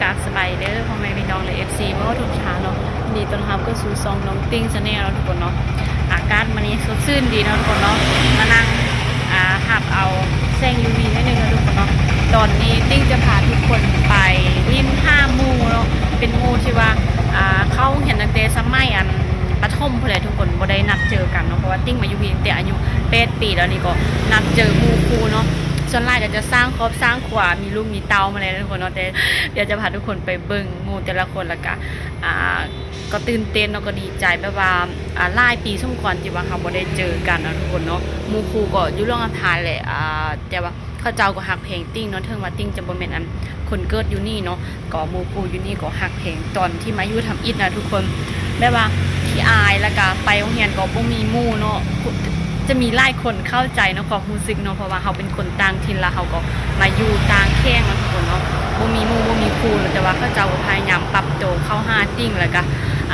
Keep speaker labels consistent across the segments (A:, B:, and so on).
A: กาบสบายเด้อพ่อแม่พี่น้องเลย FC เมื่อทุกชาเนาะนดีต้อนรับก็สู่ซองน้องติ้งชาแนลทุกคนเนาะอากาศมันนี้สดชื่นดีเนาะทุกคนเนาะมานั่งอ่าหับเอาแสง UV ให้หนึ่งนะทุกคนเนาะตอนนี้ติ้งจะพาทุกคนไปริมห้ามูเนาะเป็นมูที่ว่าอ่าเข้าเห็นตั้งแต่สมัยอันปฐมพอเลทุกคนบ่ได้นัดเจอกันเนาะเพราะว่าติ้งมาอยู่พีตั้งแต่อายุ8ปีแล้วนี่ก็นัดเจอมูครูเนาะ ส่วนลายก็จะสร้างครอบสร้างขวามีลูกมีเตามาเลยทุกคนเนาะแต่เดี๋ยวจะพาทุกคนไปเบิ่งหมู่แต่ละคนแล้วก็อ่าก็ตื่นเต้นเนาะก็ดีใจแบบว่าอ่าลายปีสมควรที่ว่าเขาบ่ได้เจอกันนะทุกคนเนาะมูครูก็อยู่โรงอาหารแหละอ่าแต่ว่าเขาเจ้าก็ฮักเพลงติ้งเนาะเทิงว่าติ้งจะบ่แม่นอันคนเกิดอยู่นี่เนาะก็มูครูอยู่นี่ก็ฮักเพลงตอนที่มาอยู่ทำอิฐนะทุกคนแบบว่าที่อายแล้วก็ไปโรงเรียนก็บ่มีมู่เนาะ จะมีไล่คนเข้าใจเนาะความรู้สึกเนาะเพราะว่าเขาเป็นคนต่างถิ่นแล้วเขาก็มาอยู่ต่างแข้งเนาะทุกคนเนาะบ่มีหมู่บ่มีครูแต่ว่าเขาเจ้าก็พยายามปรับตัวเข้าหาติ้งแล้วก็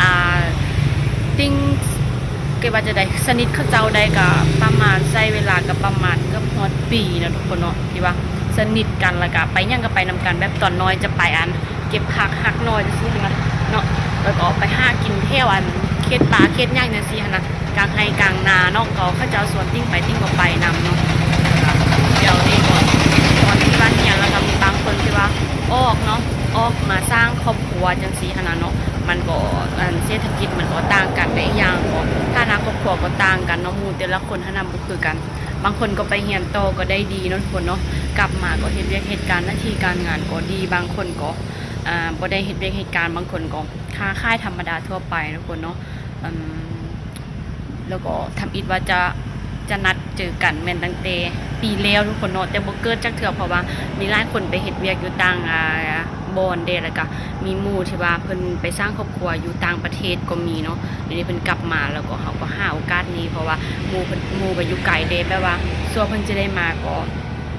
A: อ่าติ้งเก็ว่าจะได้สนิทเขาเจ้าได้ก็ประมาณใช้เวลาก็ประมาณก็ฮอดปีนะทุกคนเนาะที่ว่าสนิทกันแล้วก็ไปยังก็ไปนำกันแบบตอนน้อยจะไปอัน เก็บผักหักน้อยจังซี่นะเนาะแล้วก็ไปหากินเที่ยวอัน เขตป่าเขตหยังจังซี่หั้นนะกลางไฮกลางนาเนาะก็เขาจะเอาสวนติ้งไปติ้งก็ไปนำเนาะเดี๋ยวนี้ก่อนตอนที่บ้านเนี่ยแล้วก็มีบางคนที่ว่าออกเนาะออกมาสร้างครอบครัวจังสีขนาดเนาะมันก็อันเศรษฐกิจมันก็ต่างกันไปอย่างก็ฐานะครอบครัวก็ต่างกันเนาะมู่แต่ละคนฐานะบ่คือกัน บางคนก็ไปเรียนโตก็ได้ดีเนาะทุกคนเนาะกลับมาก็เฮ็ดเวียกเหตุการณ์หน้าที่การงานก็ดีบางคนก็ บ่ได้เฮ็ดเวียกเหตุการณ์บางคนก็ค้าขายธรรมดาทั่วไปนะทุกคนเนาะแล้วก็ทำอิดว่าจะจะนัดเจอกันแมนตั้งแต่ปีแล้วทุกคนเนาะแต่บ่เกิดจักเทื่อเพราะว่ามีหลายคนไปเฮ็ดเวียกอยู่ต่างอ่าบอนเดแล้วก็มีหมู่ที่ว่าเพิ่นไปสร้างครอบครัวอยู่ต่างประเทศก็มีเนาะเดี๋ยวนี้เพิ่นกลับมาแล้วก็เขาก็หาโอกาสนี้เพราะว่าหมู่เพิ่นหมู่ไปอยู่ไกลเดแปลว่าส่วนเพิ่นจะได้มาก็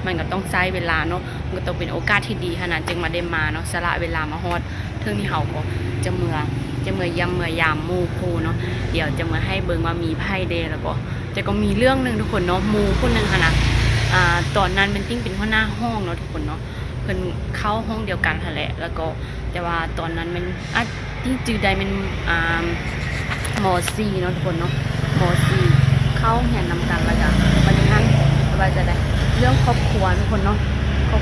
A: มันก็ต้องใช้เวลาเนาะ ก็ต้องเป็นโอกาสที่ดีขนาดจึงมาได้มาเนาะสละเวลามาฮอดเทิงที่เฮาก็จะเมือจะเมือยำเมือยามมูคูเนาะเดี๋ยวจะเมาให้เบิงว่ามีไพ่เดย์แล้วก็แต่ก็มีเรื่องหนึ่งทุกคนเนาะมูคนหนึ่งค่ะนะอ่าตอนนั้นเป็นติ้งเป็นหัวหน้าห้องเนาะทุกคนเนาะเพิ่นเข้าห้องเดียวกันค่ะแหละ แล้วก็แต่ว่าตอนนั้นมันอะที่จือใดเป็นอ่ามอซีเนาะทุกคนเนาะมอซีเข้าเหียนนำกันแล้วก็วันนี้นว่าจะได้เรื่องครอบครัวทุกคนเนาะ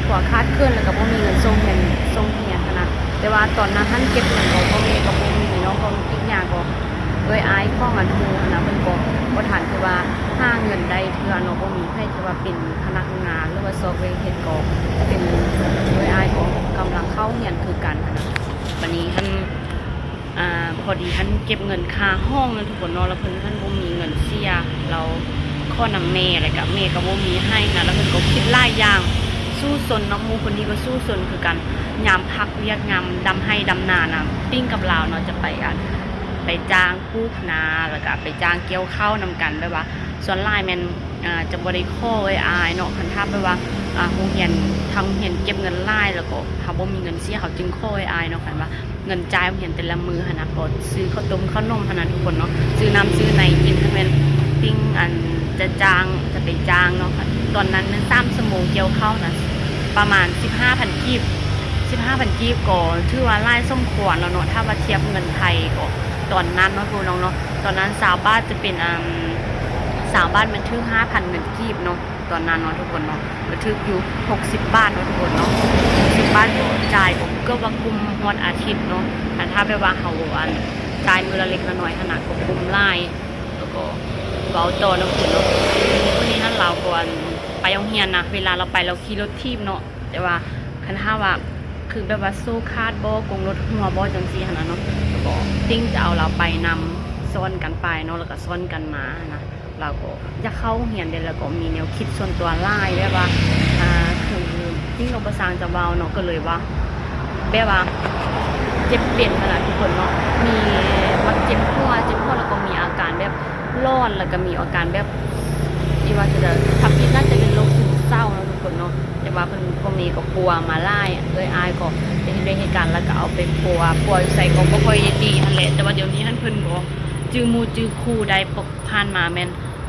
A: ครอบครัวคาดเคลื่อนแล้วก็บ่มีเงินส่งเงินส่งเหียนขนาดแต่ว่าตอนนั้นท่านเก็บเงินก็บ่มีก็บ่มีเนาะก็อีกอย่างก็โดยอายข้องอันมูนะเพิ่นก็บ่ทันคือว่าห้าเงินได้เทื่อเนาะบ่มีให้คือว่าเป็นพนักงานหรือว่าซอฟต์แวร์เฮ็ดก็เป็นโดยอายก็กำลังเข้าเรียนคือกันนะวันนี้ท่านอ่าพอดีท่านเก็บเงินค่าห้องนั่นทุกคนเนาะแล้วเพิ่นท่านบ่มีเงินเสียเราข้อนำแม่อะไรกับแม่ก็บ่มีให้นะแล้วเพิ่นก็คิดหลายอย่าง สู้สนนาะหมู่คนนี้ก็สู้สนคือกันยามพักเรียกยามดำให้ดำนานะปิ้งกับลาวเนาะจะไปอัน ไปจ้างปลูกนาแล้วก็ไปจ้างเกี่ยวข้าวนำกันแบบว่า ส่วนหลายแมนอ่าจะบ่ได้ข้อเอ้อายเนาะคันถ้าแบบว่าอ่าโรงเรียนทางเรียนเก็บเงินหลายแล้วก็เขาบ่มีเงินเสียเขาจึงข้อเอ้ยอายเนาะคันว่าเงินจ่ายโรงเรียนแต่ละมือหนน่ะก็ซื้อข้าวต้มข้าวนมหั่นน่ะทุกคนเนาะซื้อน้ำซื้อในกินคันแม่นปิ้งอันจะจ้างจะไปจ้างเนาะค่ะตอนนั้นมัน3ชั่วโมงเกี่ยวข้าวน่ะ ประมาณ 15,000กีบ15,000กีบก็ถือว่าหลายสมควรแล้วเนาะถ้าว่าเทียบเงินไทยก็ตอนนั้นเนาะพูน้องเนาะตอนนั้นสาวบ้านจะเป็นอ่าสาวบ้านมันถึงห้าพันเงินกีบเนาะตอนนั้นเนาะทุกคนเนาะก็ถึกอยู่หกสิบบาทเนาะทุกคนเนาะหกสิบบาทจ่ายผมก็ว่ากุมวันอาทิตย์เนาะแต่ถ้าไปว่าเขาอันจ่ายมือละเล็กละน้อยขนาดก็กุมไล่แล้วก็เบาต่อเนาะทุกคนเนาะวันนี้ท่านเราก่อน ไปโรงเรียนนะเวลาเราไปเราขี่รถทีบเนาะแต่ว่าคันถ้าว่าคือแบบว่าสู้คาดโบกงรถหัวโบจังซี่หั่นน่ะเนาะแล้วก็ติ้งจะเอาเราไปนำซ้อนกันไปเนาะแล้วก็ซ้อนกันมานะเราก็อยากเข้าเรียนเด้แล้วก็มีแนวคิดส่วนตัวหลายแบบว่าอ่าคือติ้งเราประสานจะเว้าเนาะก็เลยว่าแบบว่าเจ็บเป็นขนาดทุกคนเนาะมีมักเจ็บหัวเจ็บหัวแล้วก็มีอาการแบบร้อนแล้วก็มีอาการแบบที่ว่าจะทำพิษน่าจะ ปัวมาไล่เลยอายก็ได้เห็นได้เหตุการณ์แล้วก็เอาไปปัวปัวใส่ก็บ่ค่อยดีนั่นแหละแต่ว่าเดี๋ยวนี้ท่านเพิ่นก็จื้อมูจื้อคู่ได้ปกผ่านมาแม่น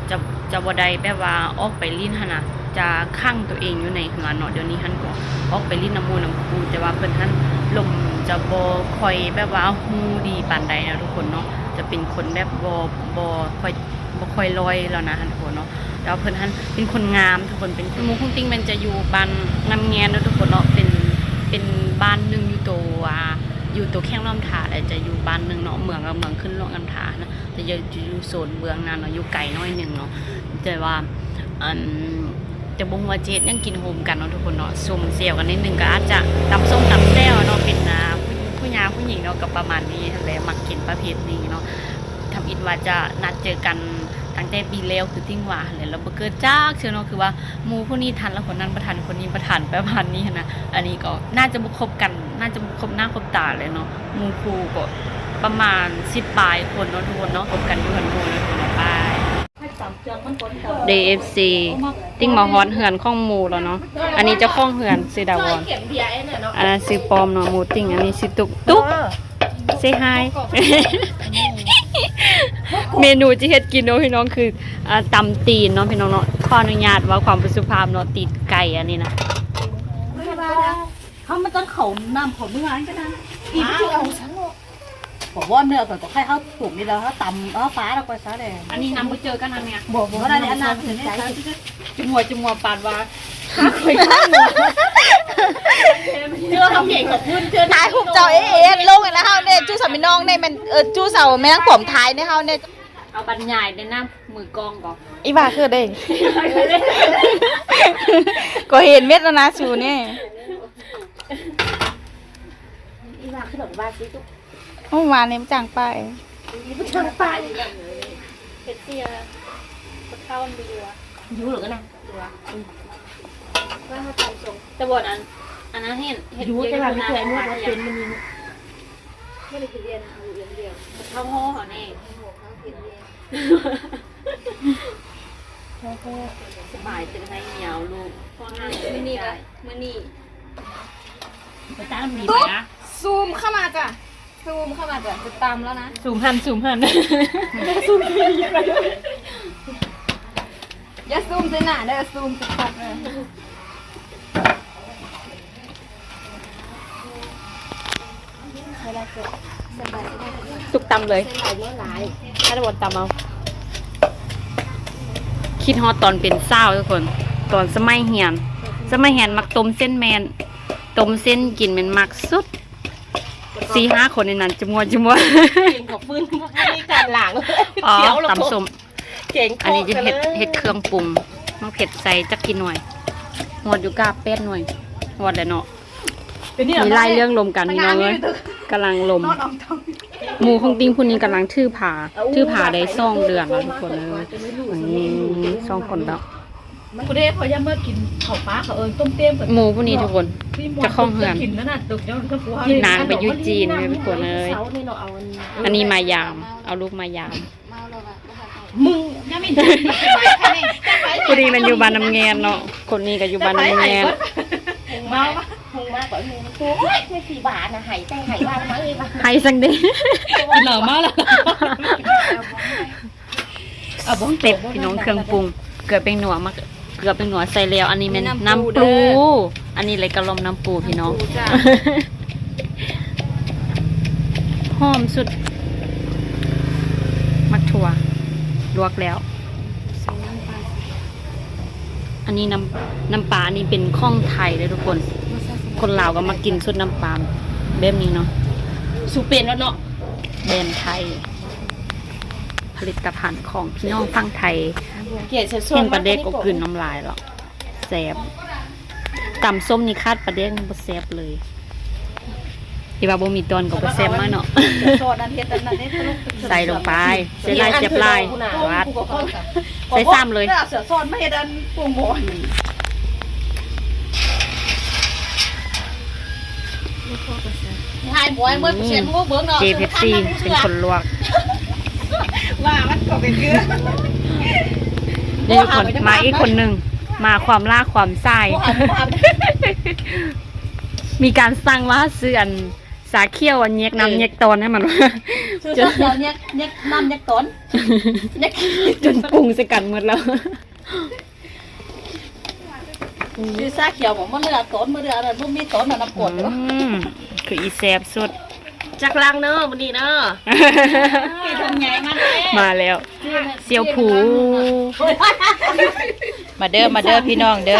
A: จะจะบ่ได้แบบว่าออกไปลิ้นหนะจะจะคั่งตัวเองอยู่ในหือนเนาะเดี๋ยวนี้ท่านก็ออกไปลิ้นน้ำมูน้ำคูแต่ว่าเพิ่นท่านลมจะบ่ค่อยแบบว่าฮู้ดีปานใดนะทุกคนเนาะจะเป็นคนแบบบ่บ่ค่อยบ่ค่อยลอยแล้วนะท่านทุกคนเนาะ แต่ว่าเพิ่นท่านเป็นคนงามทุกคนเป็นมูคุ้งติ้งมันจะอยู่บ้านน้ำแงนเนะทุกคนเนาะเป็นเป็นบ้านหนึ่งอยู่ตัวอยู่ตัวแข้งล้อมถาแต่จะอยู่บ้านหนึ่งเนาะเมืองกับเมืองขึ้นลงกันถานะจะอยู่โซนเมืองนั้นเนาะอยู่ไกลน้อยหนึ่งเนาะแต่ว่าอันจะบ่ฮู้ว่าเจ็ดยังกินโฮมกันเนาะทุกคนเนาะซุ่มเสี่ยวกันนิดนึงก็อาจจะตำส้มตำแซ่วเนาะเป็นอ่าผู้ผู้ยาผู้หญิงเนาะก็ประมาณนี้แหละมักกินประเภทนี้เนาะทำอิดว่าจะนัดเจอกัน ตั้งแต่ปีแล้วคือทิ้งว่าแหละแล้วบ่เกิดจ้ากเชื่อเนาะคือว่าหมู่ผู้นี้ทันแล้วคนนั้นประทันคนนี้ประทันประมาณนี้นะอันนี้ก็น่าจะบ่คบกัน น่าจะบ่คบหน้าคบตาเลยเนาะหมู่ครูก็ประมาณ10ปลายคนเนาะทุกคนเนาะคบกันอยู่กันหมู่เลยคนละปลาย DFC ติ้งมาฮอตเหือนข้องหมูแล้วเนาะอันนี้เจะข้องเหือนซีดาวอน
B: เข็มเบียร์ไอ้เนี่ยเนาะ
A: อันนั้นซื้อปลอมเนาะหมูติ้งอันนี้ซื้อตุกตุ๊กเซฮาย เมนูที่เฮ็ดกินเนาะพี่น้องคืออ่าตำตีนเนาะพี่น้องเนาะขออนุญาตว่าความเป็นสุภาพเนาะตีนไก่อันนี้นะ
B: เขามันต้องเขานำเขาเมื่อไงก็ได้อีกที่เอาฉันบอกว่าเนื้อก่อนก็ให้เขาถูกนี่แล้วเขาตำเอาฟ้าเราไปซะเลย
A: อันนี้นำไปเจอกันอันเนี้ย
B: บอกบอกว่าอะไรอันนั้นถึงใจ
A: จุมัวจุมัวปานว่าข้าเคยข้างหัว
B: เชื่อทำเก่งกับพื้นเชื่อ
C: ท้ายหุบเจ้าเอ๊ะลงกันแล้วเฮาเนี่ยจู้สามีน้องเนี่ยมันเออจู้เสาแม่งผมท้ายเนี่ยเฮาเนี่ย
A: เอาบรรยายในหน้ามือกองก่อน
C: อีบ่าคือได้ก็เห็นเม็ดแล้วนะชูนี่
B: อีว่าขนมบ้านซิจุ๊บ
C: เมื่อวานนี้มันจางไป
B: ทางป้าย
A: เฮ็ดเสียข้าวมันไปอยู่อะ
B: อยู่หรือกันนะ
A: ว่า เขาทำทรงแต่บทอัน อันนั้นเห็นเห็น
B: อยู่แต่ว่าไม่เคยนวด
A: ว่า
B: ว่า
A: เป็
B: เป็นนมันมี
A: ไม่ได้เรียนอยู่เรียนเดียวเข้าห้อหอแน่สบายเป็นให้เหนียวลูกพ่อห้างมือนี่ได้มือนี่
B: ไปตามมี
C: ตุ๊
B: นะ
C: ซูมเข้ามาจ้ะซูมเข้ามาจ้ะจะตามแล้วนะ
A: สูงหันสูงหัน
C: อย่าซูมใส่หน้าเด้อซูมสักพักเลย
A: ตุกตำเลยถ้าจะบทตำเอา คิดฮอตตอนเป็นเศร้าวทุกคน ตอนสมัยเฮียน สมัยเฮียนมักต้มเส้นแมนต้มเส้นกินแมันมักสุดสี่ห้าคนในนั้นจมัวจมัว
B: เก่งกับพื้นไม่การหลัง
A: อ๋อ
B: เดี๋ยวเรา
A: ตำส้ม
B: เก่ง
A: อันนี้จะเห็ดเห็ดเครื่องปรุงมะเผ็ดใส่จักกี่หน่วยหวดอยู่กาแป้นหน่วยหวดแล้วเนาะมีไล่เรื่องลมกันพี่น้องเลย กำลังลม หมูของติ้งพุ่นนี้กำลังทื่อผาทื่อผาได้ซ่องเดือนแล้วทุกคนเลยนี่ซ่องคนแล้ว
B: กูได้พอยาเมื่อกินข้าวปลาเขาเอิญต้มเตี้ยมกับ
A: หมูพวกนี้ทุกคนจะคล้องเหือน
B: กินนั่นน่ะตกเจ้าถ้าผัว
A: นางไปอยู่จีนเลยทุกคนเลย
B: เสานี่เราเอาอันนี้
A: อันนี้มายาม เอาลูกมายาม
B: มึงยังไม่ได้
A: พอดีมันอยู่บ้านน้ำแงนเนาะคนนี้ก็อยู่บ้านน้ำแงน
B: เมาปะ มึงมาก่อนมึงตัวโอ้ยไม่สี่บาทนะหายใจหายว่ามาเลยมา
A: ให้สังเด
B: กินเหล่ามากแล้ว
A: เต็บพี่น้องเครื่องปรุง เกลือเป็นหนัวมากเกลือเป็นหนัวใส่แล้ว อันนี้แมัน
C: น้ำปู
A: น้ำ
C: เด้
A: ปู
C: อ
A: อันนี้เลยกระลมน้ำปูพี่น้อง
C: จ้ะ
A: หอมสุด มักถั่วลวกแล้ว อันนี้น้ำน้ำปลาอันนี้เป็นข้องไทยเลยทุกคน คนลาวก็มากินสุดน้ำปลาแบบนี้เนาะ
B: สุเป็นแล้วเนาะ
A: แบรนด์ไทย ผลิตภัณฑ์ของพี่น้องฟังไทย
B: เกลียดเสียส่ว
A: เห็
B: น
A: นประเด็กก็กลืนน้ำลายหรอกแซบตำส้มนี่คาดประเด็กบ่แซบเลยอีว่าบ่มีตอนก็บ่แซบมาเนาะ
B: โซนนั้นเฮ็ดอันนั้นเฮ็ดลูก
A: ใส่ลงไปใส่ลายเสียบลายวัดใส่ซ้ำเลย
B: เสือโซนไม่เฮ็ดอันปรุงหมด
C: หายบวยเมื่อเชียนพวกเบิ้งเนาะ
A: เจเพปซี่เป็นคนลวก
B: ว่ามันก็เป็นเกลือ
A: นี่คนมาอีกคนหนึ่งมาความล่าความไส้มีการสั่งว่าซื้ออันสาเคี่ยวอันเย็กน้ำเย็กตอนให้มันว่า
B: ชื่อเจ้าเนี่ยเนี่ยน้ำเนี่ยต้นเนี่ย
A: จนปรุงใส่กันหมดแล้ว
D: ซีซ่าเขียวผมมันเนื้อต้นมันเนื้ออะไรมันมีต้นน่ะน้ำกรดเนาะ
B: อืมคืออีแซบสุด
A: จักลังเนอะวันนี้เนอะ
D: พี่ทำไงมันแน่
B: มาแล้ว เซียวผู มาเด้อมาเด้อพี่น้องเด้อ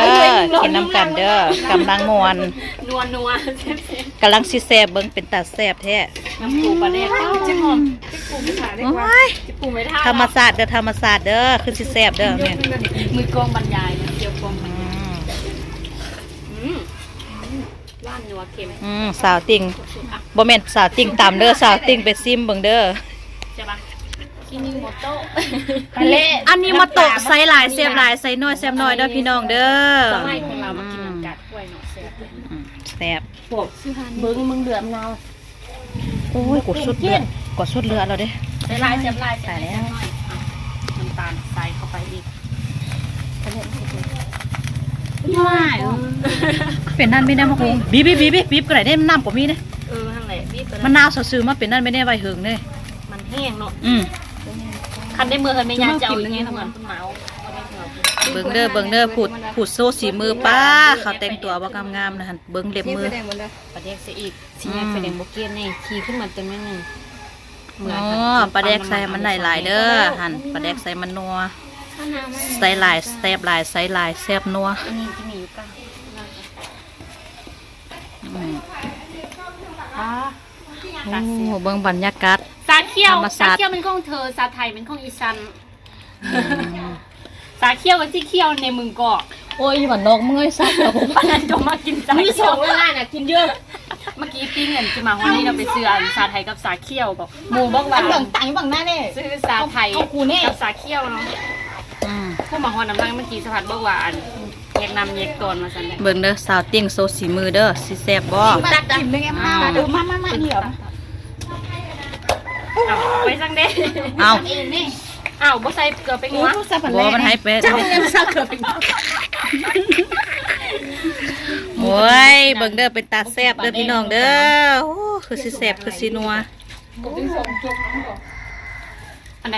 B: กินน้ำกันเด้อกำลังมวน
A: นัวนัวเซ็บเซ็บ
B: กำลังสิแซบเบิ่งเป็นตาแซบแท้
A: น้ำปูปลาแดกจิ้มหอมจิ้มปูไม่ถ่ายได้กว่า
B: โอ้ย
A: จิ้มปูไม่ท่า
B: ธรรมศาสตร์เด้อธรรมศาสตร์เด้อคือสิแซบเด้อแม่น
A: มือกองบรรยายนะเกี่ยวกองบรร
B: อื
A: ยาย
B: ม
A: อืม ว่านนัวเค็ม
B: อืมสาวติ่งบ่แม่นสาวติ่งตามเด้อสาวติ่งไปซิมเบิ่งเด้อ
A: ใช่ปะคินิโมโตะ
B: อันนี้มาโตะไซส์หลายแซบหลายไซส์น้อยแซบน้อยเด้อพี่น้องเด้อ
A: สมัยของเรามากินน้ำกัดกล้วยเนาะแซ่บ
B: อืมแซบ
D: เบิ้งมึงเดือดเงา
B: โอ้ยกดสุดเลือดกดสุดเลือดแล้วเด้
A: ใส่ลายเสียบลายใส่แล้วน้ำตาลใส่เข้าไปอีกว้าย
B: เป็นนั่นไม่ได้มาคงบีบบีบบีบบีบก็ได้ได้น้ำกว่ามีเด้
A: เออทั้งแหละบีบตัว
B: มะนาวซื่อๆมาเป็นนั่นไม่ได้ไว้หึงเด้
A: มันแห้งเนาะ
B: อืม
A: คันได้มือเฮยไม่ยากจะเอาอย่างเงี้ยทำงานต้นเมา
B: เบิ่งเด้อเบิ่งเด้อพูดพูดโซ่สีมือป้าเขาแต่งตัวบ่งามๆนะหั่นเบิ่งเล็บมือ
A: ประเด็กเสียอีกสีแยกไฟแดงโบเกียนนี่ขี่ขึ้นมาเต็มนิดนึง
B: อ๋อปลาแดกใส่มันหลายๆเด้อหั่นปลาแดกใส่มันนัว ใส่หลายแซ่บหลายใส่หลายแซ่บนัว
A: อันนี้ที่มีอยู่กัน
B: อืม
A: อ่า
B: โอ้เบิ่งบรรยากาศ
A: สาเขียว
B: ธรรมศา
A: สา
B: สตร์
A: เขียวเป็นของเธอ สาไทยเป็นของอีสัน สาเขียวกับที่เขียวในมึงกอก
B: โอ้ยมันนกเมื่อยซักแล้ว
A: อันนั้นจะมากินสาเขียวเวลาน่ะกินเยอะ เมื่อกี้ปิ้งเงินจะมาวันนี้เราไปซื้ออันสาไทยกับสาเขียวบอกหมูบอกว่า
D: บังตังบังหน้าเนี่ย
A: ซื้อสาไทย
D: เอากูแน่
A: กับสาเขียวเนาะ
B: อืม
A: พวกมาฮอนน้ำลังเมื่อกี้สะพัดบอกว่าอันแยกนำแยกตอนมาสันเลย
B: เบิ่งเด้อสาวติ้งโซสีมือเด้อสิแซ่บบ่
D: ตักกินเลยไงมาดูมามามาเดี๋ยว
A: เอาไปสั่งเด้
B: เอา
D: เองนี่
A: อ้าวบ่ใส่เกลือไปงัว
D: ผู้สับปะ
B: บ่มันให้เป็ด
D: เจ้าเนี่ยสับเกือบเป็น
B: โอ้ยเบิ่งเด้อเป็นตาแซ่บเด้อพี่น้องเด้อโอ้คือสิแซ่บคือสินัว
A: อันไหน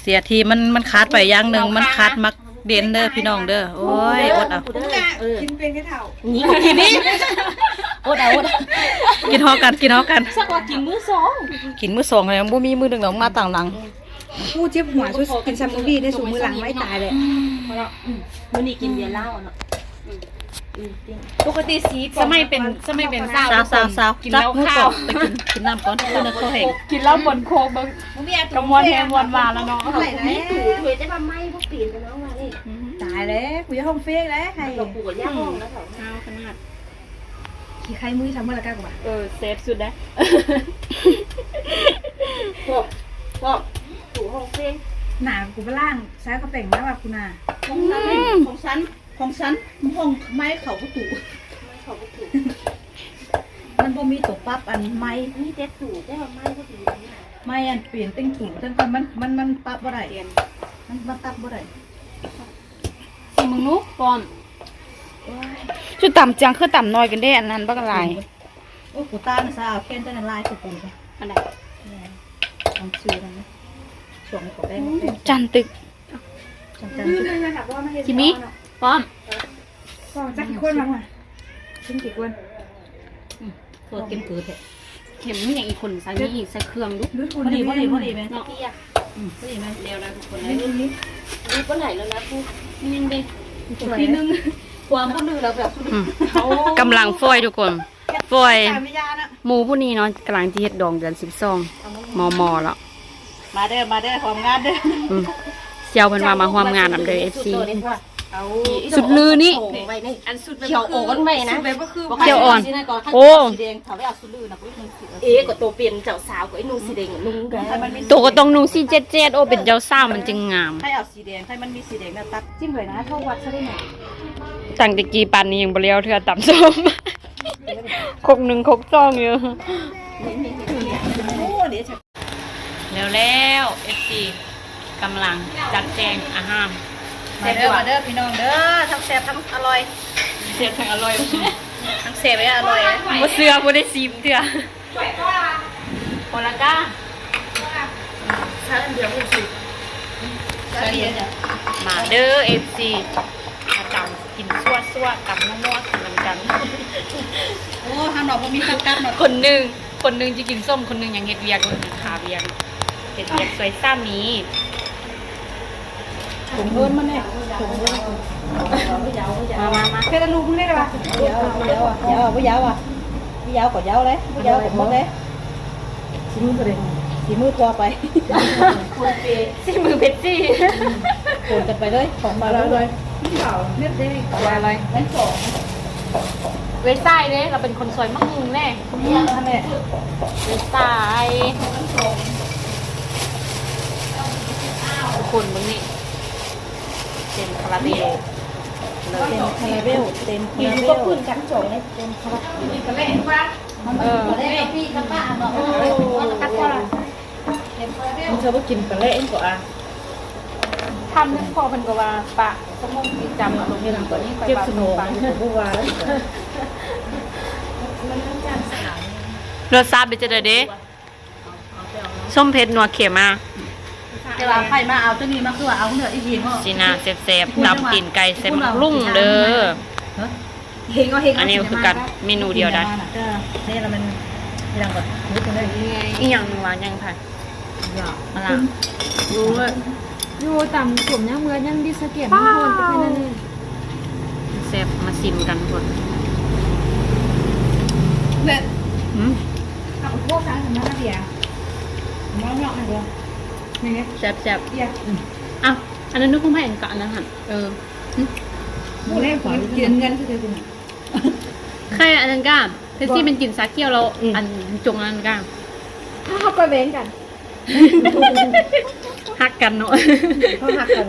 B: เสียทีมันมันขาดไปอย่างหนึ่งมันขาดมักเด่นเด้อพี่น้องเด้อโอ้ยอดเอา
D: กินเป็นแค่เท่า
A: นี่กินนี่
D: อดเอาอด
B: กินฮอกันกินฮอกัน
D: สักว่ากินมื้อสอง
B: กินมื้อสองเลยบ่มีมื้อหนึงดอกมาต่างหลัง
E: ผู้เจ็บหัวชุดกินซัมบูรี่ได้สูงมือหลังไว้ตายเลย
A: มื้อนี้กินเบียร์เหล้าเนาะ
E: ปกติสี
A: สมัยเป็นสมัยเป็นสาว
B: สาวสาวสาว
A: กินเหล้า
B: มื้อ
A: ข้า
B: ก่อ
A: วน
B: ไปกินกินน้ำก่อนเพื่อนเขาแห้ง
A: กินเหล้าบนโคกเบิ่งกระมวลแฮมวนวาแล้วเนาะ
E: เท่าไหร่นะ
A: ถุยได้มาไหมพวกปีนกันแล้วมานี่
E: ตายแล้วกูจะห้องเฟกแล้วใคร
A: ปวดย่างห้องแล้วข้าวขนาด
E: ขี่ใครมือทำเมื่อไรกันกว่า
A: เออเซฟสุดนะพวกพวกถูห้องเฟ้ง
E: หนากูไปล่างซ้ายเขาแป่งแล้วแบบกูน่ะ
D: ของฉันของฉัน ของฉันห้องไม้เขาประตูมันบ่มีตกปั๊บอันไม้
A: นี่เด็ดถูได้มาไหมพวกปีน
D: ไม้อันเปลี่ยนติ้งถูตั้งแต่มันมันมันปั๊บบ่ได้มันมันตับบ่ได้
A: สิมึงนุ๊กปอม
C: ชุดต่ำจังคือต่ำน้อยกันได้อันนั้นบักหลาย
D: โอ้กูตาน่ะซาเพี้ยนแต่น้ำลายกูปูน
A: อันไหน
D: ทำชื่อมันนะช่วงของแป้งแป้ง
C: จันตึก
D: จังจัง
E: มือนึงนะครับว่าไม่ เห็น
A: คิมิปอม
E: ก็จะกี่คนบ้างวะชิ้นกี่คน
D: เปิดเก็บปืนแท้
A: เข็มนี่อย่างอีกคนใส่นี่อีกใส่เครื่องดุ
E: ดู
D: พ
E: ทุน
D: อดีพอดีพอดีไหม
A: เนาะ
D: พอดีไหม
A: เร็วนะทุกคนเลยนี่ก็ไหนแล้วนะกูนี่ยังเด็ก
D: ทีนึงความก็ลือแล้วแบบ
A: กำลังฟอยทุกคนฟอย
E: ตามไม่ยานะ
A: หมูผู้นี้เนาะกำลังที่เฮ็ดดองเดือนสิบสองมอมอแล้ว
D: มาเด้อมาเด้อความงานเด้อ
A: อืมเซียวเพิ่นมามาร่วมงานนำเด้อ FC
D: เอา
A: สุดลือนี่
D: อันสุดเขียวโอ่อนไว้นะ
E: แบบก็คือ
A: เขียวอ่อน
D: โอ้ สีแดงเขาได้เอาสุดลือนะกูนึงสิ
F: เอ๊ะก็ตัวเปลี่ยนเจ้าสาวกับไอ้นุ่งสีแดงนุ่งกัน
D: ให้มันมี
A: ตัวก็ต้องนุ่งซี่เจ็ดเจ็ดโอเป็นเจ้าสาวมันจึงงาม
D: ให้เอาสีแดงให้มันมีสีแดงนะตัด
E: จิ้มเลยนะเข้าวัดซะได้ไหม
A: ตั้งแต่กี่ปันนี้ยังบ่เลี้ยวเทื่อต่ำส้ม คกหนึ่งคกสองอยู่
D: โอ้เดี๋ยวจะ
A: แล้วแล้ว FC กำลังจัดแจงอาหาร
B: มาเด้อมาเด้อพี่น้องเด้อทั้งแซ่บทั้งอร่อย
A: เสียทั้งอร่อย
B: ทั้งแซ่บและอร่อย
A: บ่เสือบ่ได้ซีมเทื่อโอลาก้า
D: เดี๋ยวกูสิ
A: มาเด้อ FC ประจำกินซั่วซั่วๆกับนัวๆกินนำกัน
B: โอ้ทำดอกบ่มีสังกัดเนาะ
A: คนหนึ่งคนหนึ่งจะกินส้มคนหนึ่งยังเฮ็ดเวียกเลยขาเวียกเฮ็ดเวียกสวยซ้ำนี้
B: ผมเพิ่นมาแน่ผมเพิ่น
A: มามามา
E: เป็นลูกมึงได้หรอวะ
B: ยวๆอะยวๆบ่ยาวอะบ่ยาวก็ยาวเลยบ่ยาวก็หมดเลยสิมือก็ได้สิมือตัวไป
A: ซี่มือเพชรซี่
B: โอนกันไปเลยของมาแล้วเลย
A: อะไรเวสไซด์เด้เราเป็นคนซอยมักมุงแน่
B: นี่นั่นแหละ
A: เวสไซคนมึงนี่ เต็มคาราเบลเลย
B: เต็มคาราเบลเต็มคาราเบล
G: ก็พื้นกันจงเลย
A: เออ
B: พี่กับป้าเนาะโอ้
G: มึงเธอว่ากินปลาเล่นกว่า
A: ทำนึกพอเป็นกว่าปะสมองติดจำลงที่หลังตัวนี้ไป
G: เจ็บ
A: ปะ
G: สมองผู้ว่าแล้ว
A: รสชาติเป็นจะเด้ส้มเผ็ดนัวเค็มอะ
B: แต่ว่าใครมาเอาตัวนี้มาคือว่าเอาเนื้ออีกทีเนาะ
A: จีน่าแซ่บๆตำตีนไก่เส้นลุ่งเด้อ
E: เฮงก็เฮง
A: อันนี้คือการเมนูเดียวได้
B: นี่เรามันยังก่อนนึกถึงได้
A: อีกอย่างหนึงว่ายังค่ะมาละ
E: รู้เลยอยู่ต่ำสวมยังเมื่อยังดิสเกตทั้งคนแค่นั้นเอง
A: แซ่บมาซิมกันทุกคน
E: เนี่ย
A: หืม
E: เอาพวกทั้งสำนักเบียร์มองเนาะเลย นี่ไง
A: แซ่บแซ่บ
E: เบียร์
A: อ้าวอันนั้นนึกว่าไม่เห็นกับอันนั้นหันเออ
E: หมูแรกผมกินเงินคือคุณ
A: ใครอันนั้นก้ามเพชรซี่เป็นกลิ่นซาเกียวแล้วอันจงอันนั้นก้าม
E: ถ้าเขาก็เว้นกัน
A: ฮักกันเนาะ
E: เขาหักกัน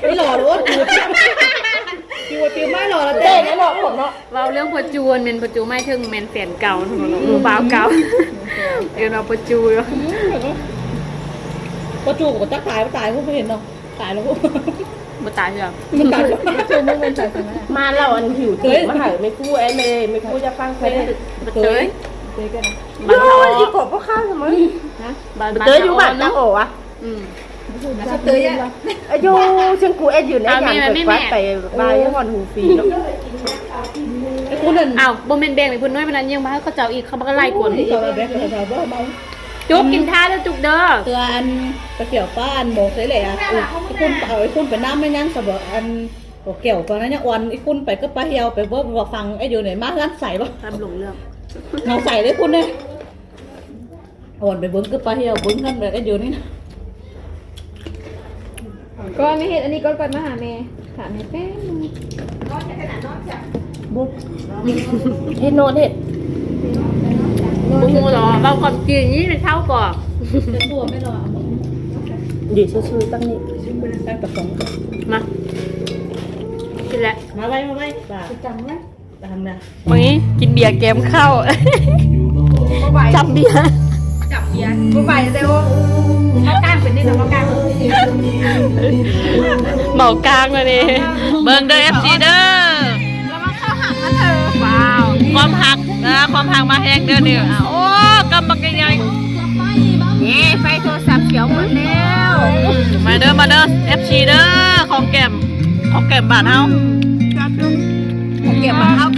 E: ไม่หล่อรู้ว่าดูปิวปิวไม่หล่อแล้ว
G: เต้นแล้วเนาะผมเนาะ
A: เราเรื่องพอจูนเมนพอจูไม่ถึงเมนแฟนเก่าทั้งหมดหมูบ้าวเก่าเดี๋ยวเราพอจูเนาะ
B: พอจูบก็ตักตายก็ตายพวกไม่เห็นเนาะตายแล้วพวก
A: มาตายเหรอ
B: มันตายแล้ว
G: มาเราอันหิวตื่นมาหาไม่พูดไอ้เมย์ไม่พูดจะฟังเพลง
A: มาเตย
G: โอ้ยอีกบพ่อข้าวทำไม
A: บ้าน
G: เตยอยู่บ้านนะโอ้อะ
A: อืม
E: สเตยอะ
G: อายุเชียงกูเอ็ดอยู่ในงานเปิดวัดไปบายฮอนหูฟรีเนาะ
B: ไอ้คุณนั่น
A: อ้าวโบเมนแบงเลยพุ่นน้อยมันนั้นยังมาให้เขาเจ้าอีกเขามาก็ไล่กวน
B: ที่เราแบกเราเราบ้าเมา
A: จุกกินท่าแล้วจุกเด้อ
B: ตัวอันตะเกียวป้าอันบอกเลยเลยอะไอ้คุณเอาไอ้คุณไปน้ำไม่ยั้งสบอันบอกเกี่ยวตอนนั้นเนี่ยวันไอ้คุณไปก็ป้าเฮียวไปเบิ่งว่าฟังไอ้เดี๋ยวไหนมาร้านใส่ปะ
A: ตามหลงเรื่อง
B: เงาใส่เลยคุณเนี่ยอ่อนไปเบิ้งก็ป้าเฮียวเบิ้งกันแบบไอ้เดี๋ยวนี้นะ
E: ก็ไม่เห็นอันนี้ก็ก่อนมาหาเมย์ถามให้แป้ง
G: เฮ็ดโนดเฮ็ด
A: บูมูหรอเบาความจริงนี่เป็นเท่าก่อน
B: จะตัวไม่รอ
G: ดีชื่อๆตั้งนี้
B: ตั้งแต่สอง
A: มากินแล้ว
B: มาไว้มาไว้ป่า
E: จำไว้
B: ตามนะ
A: วันนี้กินเบียร์เกมเข้าจับเบียร์
E: จับเบียร์กูไปเดี๋ยวถ้ากล้ามเป็นนี่นะว่ากล้าม
A: เหมากลางเลยดิเบิ่งเด้อ FC เด้อ ความหักนะความหักมาแห้งเด้อเนี่ยโอ้กำบักใหญ่
E: เย้ไฟโทรศัพท์เขียวหมดแล้ว
A: ๆมาเด้อมาเด้อ FC เด้อของแก้มของแก้มบ้านเฮา
E: เก็บมาเข้า